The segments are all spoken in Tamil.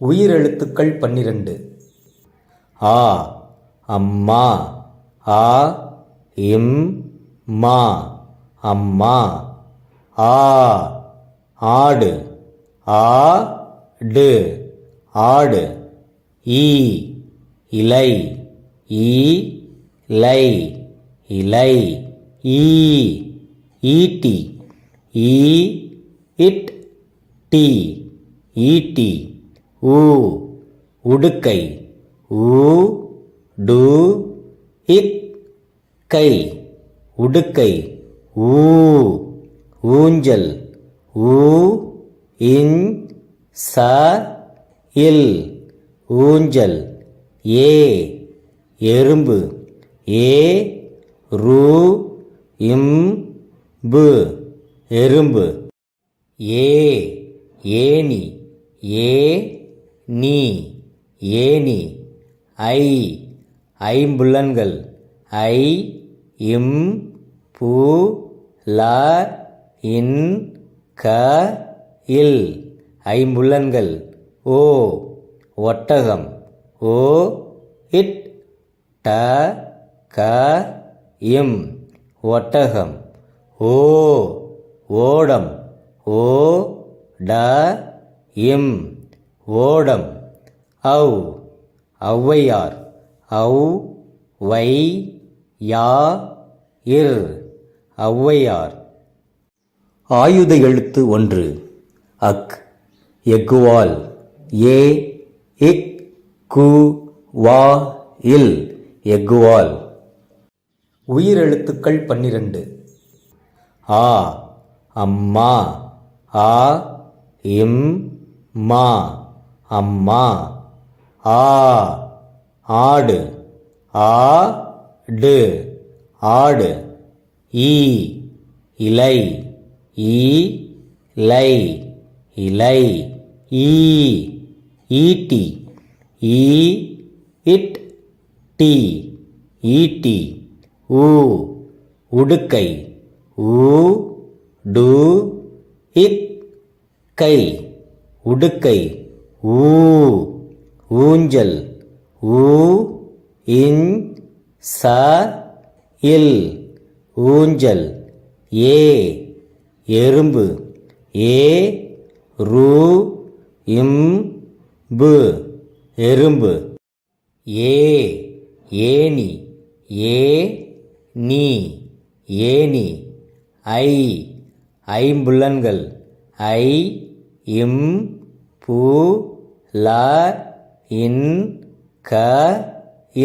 உயிரெழுத்துக்கள் பன்னிரண்டு. ஆ அம்மா ஆ இம் மா அம்மா ஆ ஆடு ஆ டு ஆடு ஈ இலை ஈ லை இலை ஈ ஈட்டி ஈ இட் டி ஈட்டி. உ உடுக்கை. உ டு இக் கை. உடுக்கை. ஊ ஊஞ்சல். ஊ இன் ச இல். ஊஞ்சல். ஏ எறும்பு. ஏ ரூ இம் பு எறும்பு. ஏ ஏனி ஏ நீ ஏனி ஐ ஐம்புலன்கள் ஐ இம் பூ ல இன் க இல். ஐம்புலன்கள் ஓ ஒட்டகம் ஓ இட் ட க இம். ஒட்டகம் ஓ ஓடம் ஓ ட இம். ஓடம். அவ் ஔவையார். ஔ வை யா இர் ஔவையார். ஆயுத எழுத்து ஒன்று. அக் எக்குவால் ஏ இக் கு வா இல் எக்குவால் உயிரெழுத்துக்கள் பன்னிரண்டு. ஆ அம்மா. ஆ இம் மா. அம்மா ஆ ஆடு ஆ டு ஆடு ஈ இலை ஈ லை இலை ஈ ஈட்டி ஈ இட் டி ஈட்டி ஊ உடுக்கை ஊ டு இக் கை உடுக்கை ஊ ஊஞ்சல். ஊ இன் ச இல். ஊஞ்சல். ஏ எறும்பு. ஏ ரு இம் பு எறும்பு. ஏ ஏனி ஏ நீ. ஏனி ஐ ஐம்புலன்கள். ஐ இம் பூ ல இன் க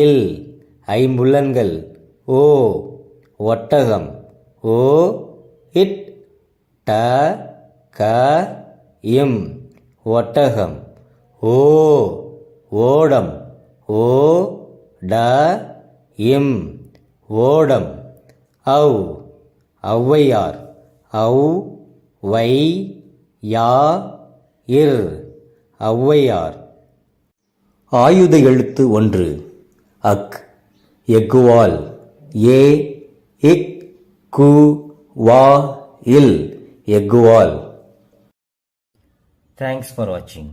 இல் ஐம்புலன்கள். ஓ ஒட்டகம். ஓ இட். ட க இம் ஒட்டகம். ஓ ஓடம். ஓ ட இம் ஓடம். அவ் ஔவையார். ஔ வை யா இர். ஔவையார். ஆயுத எழுத்து ஒன்று. அக். எக்குவால் ஏ. இக். கு. வா. இல். எக்குவால் தேங்க்ஸ் ஃபார் வாட்சிங்